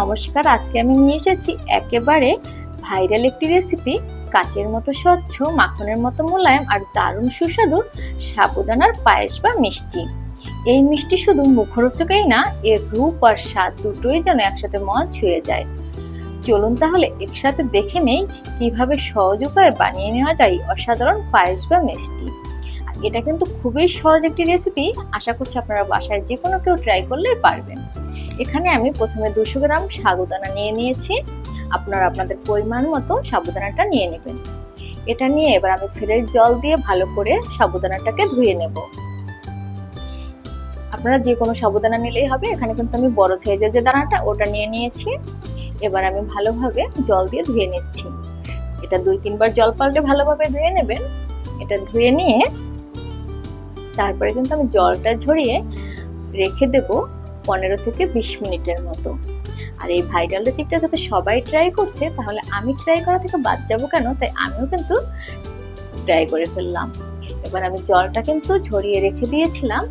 নমস্কার, আজকে আমি নিয়ে এসেছি একেবারে ভাইরাল একটি রেসিপি কাচের মতো স্বচ্ছ, মাখনের মতো মোলায়েম আর দারুণ সুস্বাদু সাবুদানার পায়েস বা মিষ্টি। এই মিষ্টি শুধু মুখরোচকেই না, এর রূপ আর স্বাদ দুটোই যেন একসাথে মন ছুঁয়ে যায়। চলুন তাহলে একসাথে দেখে নেই কীভাবে সহজ উপায়ে বানিয়ে নেওয়া যায় অসাধারণ পায়েস বা মিষ্টি। এটা কিন্তু খুবই সহজ একটি রেসিপি আশা করছি আপনারা বাসায় যে কোনো কেউ ট্রাই করলে পারবেন। এখানে আমি প্রথমে দুশো গ্রাম সাবুদানা নিয়ে নিয়েছি। আপনারা আপনাদের পরিমাণ মতো সাবুদানাটা নিয়ে নেবেন। এটা নিয়ে এবার আমি ফ্রেশ জল দিয়ে ভালো করে সাবুদানাটাকে ধুয়ে নেব। আপনারা যে কোনো সাবুদানা নিলেই হবে। এখানে কিন্তু আমি বড় সাইজের যে দানাটা, ওটা নিয়ে নিয়েছি। এবার আমি ভালোভাবে জল দিয়ে ধুয়ে নিচ্ছি। এটা দুই তিনবার জল পাল্টে ভালোভাবে ধুয়ে নেবেন। এটা ধুয়ে নিয়ে তারপরে কিন্তু আমি জলটা ঝরিয়ে রেখে দেবো। পনেরো থেকে বিশ মিনিটের মতো। আর এই ভাইরাল রেসিপিটা যাতে সবাই ট্রাই করছে, তাহলে আমি ট্রাই করা থেকে বাদ যাব কেন? তাই আমিও কিন্তু ট্রাই করে ফেললাম। এবার আমি জলটা কিন্তু ঝরিয়ে রেখে দিয়েছিলাম।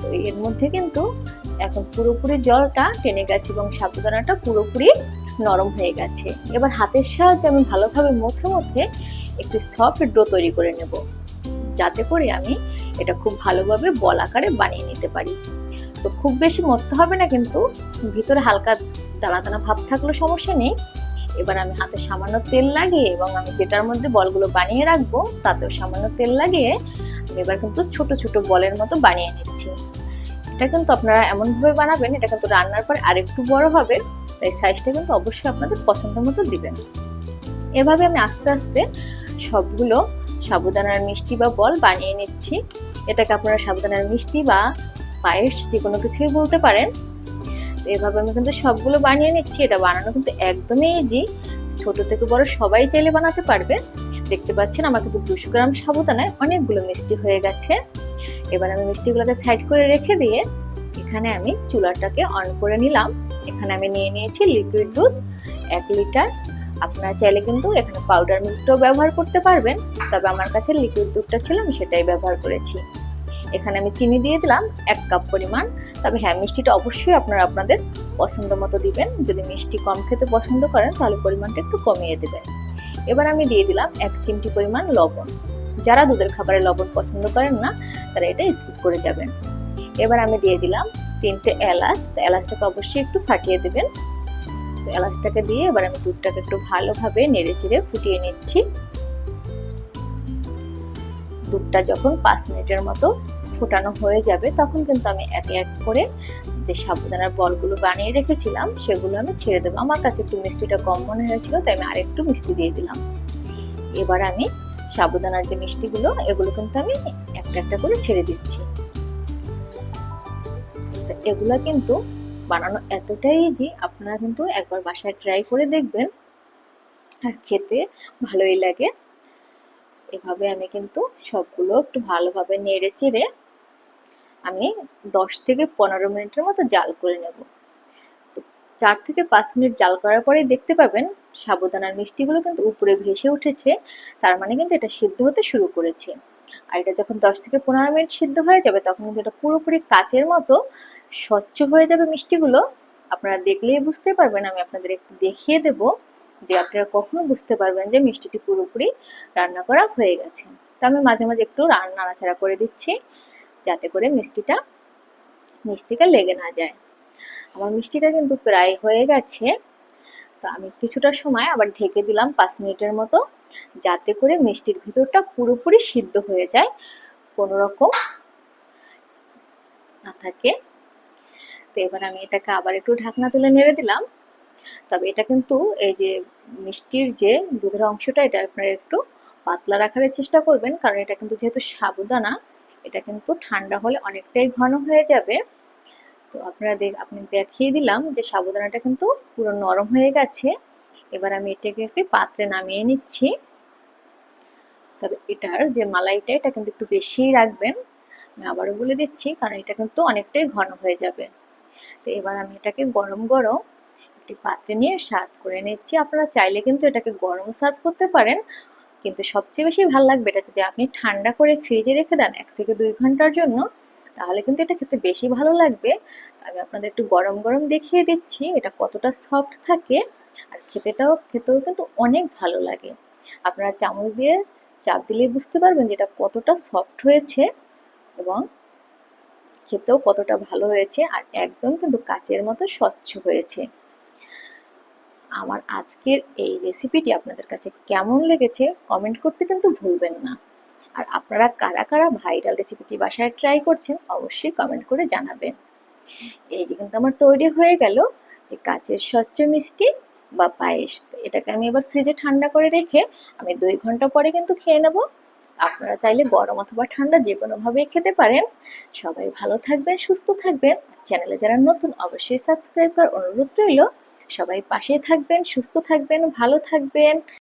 তো এর মধ্যে কিন্তু এখন পুরোপুরি জলটা টেনে গেছে এবং সাবুদানাটা পুরোপুরি নরম হয়ে গেছে। এবার হাতের সাহায্যে আমি ভালোভাবে মুখে মুখে একটি সফট ডো তৈরি করে নেব। যাতে করে আমি এটা খুব ভালোভাবে বল আকারে বানিয়ে নিতে পারি। তো খুব বেশি মরতে হবে না, কিন্তু ভিতরে হালকা দানা দানা ভাব থাকলেও সমস্যা নেই। এবার আমি হাতে সামান্য তেল লাগিয়ে এবং আমি যেটার মধ্যে বলগুলো বানিয়ে রাখব, তাতেও সামান্য তেল লাগিয়ে আমি এবার কিন্তু ছোট ছোট বলের মতো বানিয়ে নিচ্ছি। এটা কিন্তু আপনারা এমনভাবে বানাবেন, এটা কিন্তু রান্নার পর আরেকটু বড় হবে, তাই সাইজটা কিন্তু অবশ্যই আপনাদের পছন্দ মতো দিবেন। এভাবে আমি আস্তে আস্তে সবগুলো সাবুদানার মিষ্টি বা বল বানিয়ে নিচ্ছি। এটাকে আপনারা সাবুদানার মিষ্টি বা পায়েস যে কোনো কিছুই বলতে পারেন। এভাবে আমি কিন্তু সবগুলো বানিয়ে নিচ্ছি। এটা বানানো কিন্তু একদমই ইজি ছোট থেকে বড় সবাই চাইলে বানাতে পারবে। দেখতে পাচ্ছেন আমার কিন্তু দুশো গ্রাম সাবুদানায় অনেকগুলো মিষ্টি হয়ে গেছে। এবার আমি মিষ্টিগুলোকে সাইড করে রেখে দিয়ে এখানে আমি চুলাটাকে অন করে নিলাম। এখানে আমি নিয়ে নিয়েছি লিকুইড দুধ, এক লিটার। আপনারা চাইলে কিন্তু এখানে পাউডার মিল্কটাও ব্যবহার করতে পারবেন। তবে আমার কাছে লিকুইড দুধটা ছিল, আমি সেটাই ব্যবহার করেছি। এখানে আমি চিনি দিয়ে দিলাম, এক কাপ পরিমাণ। তবে হ্যাঁ মিষ্টিটা অবশ্যই আপনারা আপনাদের পছন্দ মতো দিবেন। যদি মিষ্টি কম খেতে পছন্দ করেন, তাহলে পরিমাণটা একটু কমিয়ে দেবেন। এবার আমি দিয়ে দিলাম এক চিমটি পরিমাণ লবণ। যারা দুধের খাবারে লবণ পছন্দ করেন না, তারা এটা স্কিপ করে যাবেন। এবার আমি দিয়ে দিলাম তিনটে এলাচ। এলাচটাকে অবশ্যই একটু ফাটিয়ে দেবেন। এলাচটাকে দিয়ে এবার আমি দুধটাকে একটু ভালোভাবে নেড়ে চেড়ে ফুটিয়ে নিচ্ছি। দুধটা যখন পাঁচ মিনিটের মতো ফোটানো হয়ে যাবে, তখন কিন্তু আমি এক এক করে যে সাবুদানার বলগুলো বানিয়ে রেখেছিলাম, সেগুলো আমি ছেড়ে দেবো। আমার কাছে একটু মিষ্টিটা কম মনে হয়েছিল, তাই আমি আরেকটু মিষ্টি দিয়ে দিলাম। এবার আমি সাবুদানার যে মিষ্টিগুলো, এগুলো কিন্তু আমি একটা একটা করে ছেড়ে দিচ্ছি। এগুলো কিন্তু বানানো এতটাই ইজি আপনারা কিন্তু একবার বাসায় ট্রাই করে দেখবেন। আর খেতে ভালোই লাগে। এভাবে আমি কিন্তু সবগুলো একটু ভালোভাবে নেড়ে চেড়ে আমি দশ থেকে পনেরো মিনিটের মতো জাল করে নেব। চার থেকে পাঁচ মিনিট জাল করার পরে দেখতে পাবেন সাবুদানার মিষ্টিগুলো কিন্তু উপরে ভেসে উঠেছে, তার মানে কিন্তু এটা সিদ্ধ হতে শুরু করেছে। আর এটা যখন দশ থেকে পনেরো মিনিট সিদ্ধ হয়ে যাবে তখন কিন্তু এটা পুরোপুরি কাচের মতো স্বচ্ছ হয়ে যাবে মিষ্টিগুলো। আপনারা দেখলেই বুঝতে পারবেন, আমি আপনাদের একটু দেখিয়ে দেব। যে আপনারা কখনো বুঝতে পারবেন যে মিষ্টিটি পুরোপুরি রান্না করা হয়ে গেছে। তো আমি মাঝে মাঝে একটু নাড়াচাড়া করে দিচ্ছি যাতে করে মিষ্টিটা নিচ থেকে লেগে না যায়। আমার মিষ্টিটা কিন্তু প্রায় হয়ে গেছে। তো আমি কিছুটা সময় আবার ঢেকে দিলাম পাঁচ মিনিটের মতো যাতে করে মিষ্টির ভিতরটা পুরোপুরি সিদ্ধ হয়ে যায়। কোনো রকম না থাকে। তো এবার আমি এটাকে আবার একটু ঢাকনা তুলে নেড়ে দিলাম। তবে এটা কিন্তু এই যে মিষ্টির যে দুধের অংশটা, এটা আপনারা একটু পাতলা রাখার চেষ্টা করবেন, কারণ এটা কিন্তু যেহেতু সাবুদানা, এটা কিন্তু ঠান্ডা হলে অনেকটাই ঘন হয়ে যাবে। তো আপনারা দেখ আপনি দেখিয়ে দিলাম যে সাবুদানাটা কিন্তু পুরো নরম হয়ে গেছে। এবার আমি এটাকে একটি পাত্রে নামিয়ে নিচ্ছি। তবে এটার যে মালাইটা, এটা কিন্তু একটু বেশিই রাখবেন। আমি আবারও বলে দিচ্ছি, কারণ এটা কিন্তু অনেকটাই ঘন হয়ে যাবে। তো এবার আমি এটাকে গরম গরম একটি পাত্রে নিয়ে সার্ভ করে নিচ্ছি। আপনারা চাইলে কিন্তু এটাকে গরম সার্ভ করতে পারেন। কিন্তু সবচেয়ে বেশি ভালো লাগবে এটা যদি আপনি ঠান্ডা করে ফ্রিজে রেখে দেন এক থেকে দুই ঘণ্টার জন্য, তাহলে কিন্তু এটা খেতে বেশি ভালো লাগবে। আমি আপনাদের একটু গরম গরম দেখিয়ে দিচ্ছি, এটা কতটা সফট থাকে আর খেতেটাও, খেতেও কিন্তু অনেক ভালো লাগে। আপনারা চামচ দিয়ে চাপ দিলেই বুঝতে পারবেন যে এটা কতটা সফট হয়েছে এবং খেতেও কতটা ভালো হয়েছে আর একদম কিন্তু কাচের মতো স্বচ্ছ হয়েছে। আমার আজকের এই রেসিপিটি আপনাদের কাছে কেমন লেগেছে কমেন্ট করতে কিন্তু ভুলবেন না। আর আপনারা কারা কারা ভাইরাল রেসিপিটি বাসায় ট্রাই করছেন অবশ্যই কমেন্ট করে জানাবেন। এই যে কিন্তু আমার তৈরি হয়ে গেল যে কাচের স্বচ্ছ মিষ্টি বা পায়েস। এটাকে আমি এবার ফ্রিজে ঠান্ডা করে রেখে আমি দুই ঘণ্টা পরে কিন্তু খেয়ে নেব। আপনারা চাইলে গরম অথবা ঠান্ডা যে কোনোভাবেই খেতে পারেন। সবাই ভালো থাকবেন, সুস্থ থাকবেন। চ্যানেলে যারা নতুন, অবশ্যই সাবস্ক্রাইব করার অনুরোধ রইল। সবাই পাশে থাকবেন সুস্থ থাকবেন ভালো থাকবেন।